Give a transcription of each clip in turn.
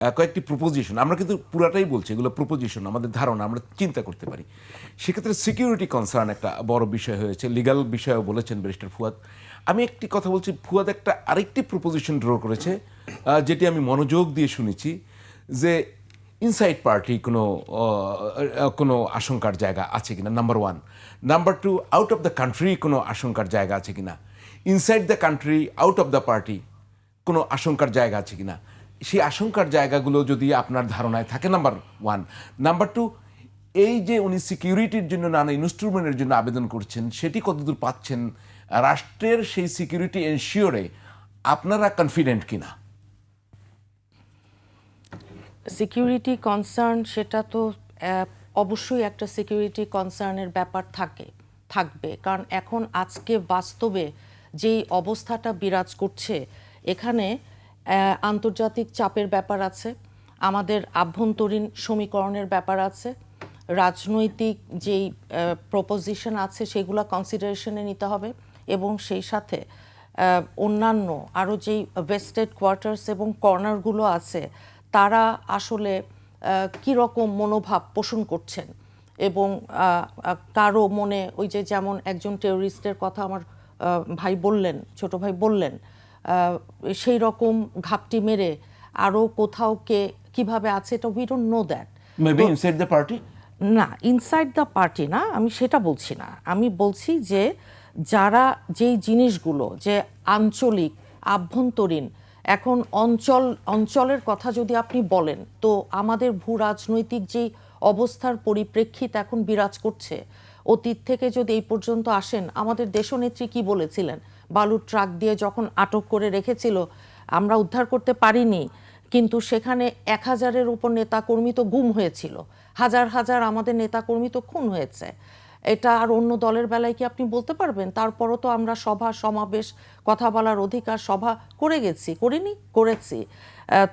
কয়েকটি প্রপোজিশন আমরা কিন্তু পুরাটাই বলছি, এগুলো প্রপোজিশন আমাদের ধারণা, আমরা চিন্তা করতে পারি। সেক্ষেত্রে সিকিউরিটি কনসার্ন একটা বড় বিষয় হয়েছে লিগাল বিষয়েও বলেছেন ব্যারিস্টার ফুয়াদ। আমি একটি কথা বলছি, ফুয়াদ একটা আরেকটি প্রপোজিশন ড্র করেছে যেটি আমি মনোযোগ দিয়ে শুনেছি, যে ইনসাইড পার্টি কোনো কোনো আশঙ্কার জায়গা আছে কিনা number one number two out of the country কোনো আশঙ্কার জায়গা আছে কিনা। Inside the country out of the party কোনো আশঙ্কার জায়গা আছে কিনা। সেই আশঙ্কার জায়গাগুলো যদি আপনার ধারণায় থাকে নাম্বার ওয়ান নাম্বার টু এই যে উনি সিকিউরিটির জন্য নানা ইনস্ট্রুমেন্টের জন্য আবেদন করছেন, সেটি কতদূর পাচ্ছেন? রাষ্ট্রের সেই সিকিউরিটি এনশিওরে আপনারা কনফিডেন্ট কিনা? সিকিউরিটি কনসার্ন সেটা তো অবশ্যই একটা সিকিউরিটি কনসার্নের ব্যাপার থাকে, থাকবে। কারণ এখন আজকে বাস্তবে যেই অবস্থাটা বিরাজ করছে, এখানে আন্তর্জাতিক চাপের ব্যাপার আছে, আমাদের আভ্যন্তরীণ সমীকরণের ব্যাপার আছে, রাজনৈতিক যেই প্রপোজিশন আছে সেগুলো কনসিডারেশনে নিতে হবে এবং সেই সাথে অন্যান্য আরও যেই ওয়েস্টেড কোয়ার্টার্স এবং কর্নারগুলো আছে, তারা আসলে কীরকম মনোভাব পোষণ করছেন এবং কারও মনে ওই যে যেমন একজন টেররিস্টের কথা আমার ভাই বললেন, ছোট ভাই বললেন সেই রকম ঘাপটি মেরে আরও কোথাও কে কীভাবে আছে এটা we don't know that maybe inside the party না ইনসাইড দ্য পার্টি না আমি সেটা বলছি না। আমি বলছি যে যারা যেই জিনিসগুলো যে আঞ্চলিক আভ্যন্তরীণ এখন অঞ্চল অঞ্চলের কথা যদি আপনি বলেন তো আমাদের ভূ রাজনৈতিক যেই অবস্থার পরিপ্রেক্ষিত এখন বিরাজ করছে অতীত থেকে যদি এই পর্যন্ত আসেন, আমাদের দেশনেত্রী কি বলেছিলেন? বালুর ট্রাক দিয়ে যখন আটক করে রেখেছিল, আমরা উদ্ধার করতে পারিনি, কিন্তু সেখানে এক হাজারের উপর নেতাকর্মী তো গুম হয়েছিল। হাজার হাজার আমাদের নেতাকর্মী তো খুন হয়েছে। এটা আর অন্য দলের বেলায় কি আপনি বলতে পারবেন? তারপরও তো আমরা সভা, সমাবেশ, কথা বলার অধিকার সভা করে গেছি, করিনি, করেছি।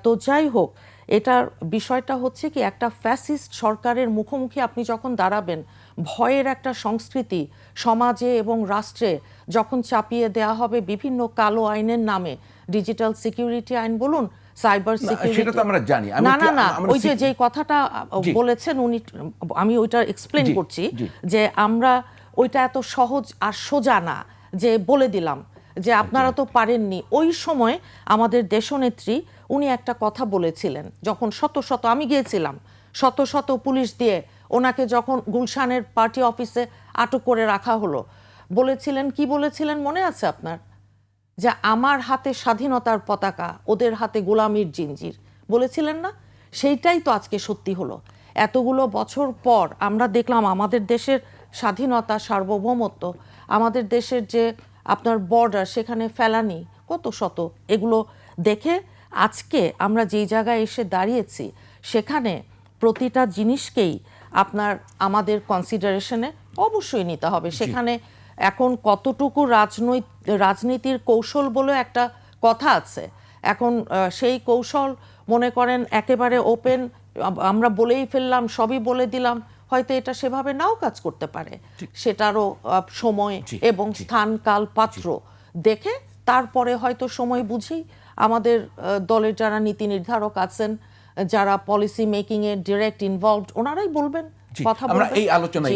তো যাই হোক এটার বিষয়টা হচ্ছে কি একটা ফ্যাসিস্ট সরকারের মুখোমুখি আপনি যখন দাঁড়াবেন ভয়ের একটা সংস্কৃতি সমাজে এবং রাষ্ট্রে যখন চাপিয়ে দেয়া হবে বিভিন্ন কালো আইনের নামে ডিজিটাল সিকিউরিটি আইন বলুন সাইবার সিকিউরিটি তো আমরা জানি। না না না ওই যে যেই কথাটা বলেছেন উনি আমি ওইটা এক্সপ্লেন করছি যে আমরা ওইটা এত সহজ আর সোজা না যে বলে দিলাম যে আপনারা তো পারেননি। ওই সময় আমাদের দেশনেত্রী উনি একটা কথা বলেছিলেন, যখন শত শত, আমি গিয়েছিলাম, শত শত পুলিশ দিয়ে ওনাকে যখন গুলশানের পার্টি অফিসে আটক করে রাখা হলো, বলেছিলেন, কি বলেছিলেন মনে আছে আপনার? যে আমার হাতে স্বাধীনতার পতাকা, ওদের হাতে গোলামির জিঞ্জির। বলেছিলেন না? সেইটাই তো আজকে সত্যি হলো। এতগুলো বছর পর আমরা দেখলাম আমাদের দেশের স্বাধীনতা, সার্বভৌমত্ব, আমাদের দেশের যে আপনার বর্ডার সেখানে ফেলানি, কত শত, এগুলো দেখে আজকে আমরা যেই জায়গায় এসে দাঁড়িয়েছি সেখানে প্রতিটা জিনিসকেই আপনার আমাদের কনসিডারেশনে অবশ্যই নিতে হবে। সেখানে এখন কতটুকু রাজনৈত রাজনীতির কৌশল বলে একটা কথা আছে। এখন সেই কৌশল মনে করেন একেবারে ওপেন আমরা বলেই ফেললাম সবই বলে দিলাম হয়তো এটা সেভাবে নাও কাজ করতে পারে। সেটারও সময় এবং স্থান কাল পাত্র দেখে তারপরে হয়তো সময় বুঝেই আমাদের দলের যারা নীতি নির্ধারক আছেন যারা পলিসি মেকিং এ ডিরেক্ট ইনভলভড ওনারাই বলবেন কথা আমরা এই আলোচনায়।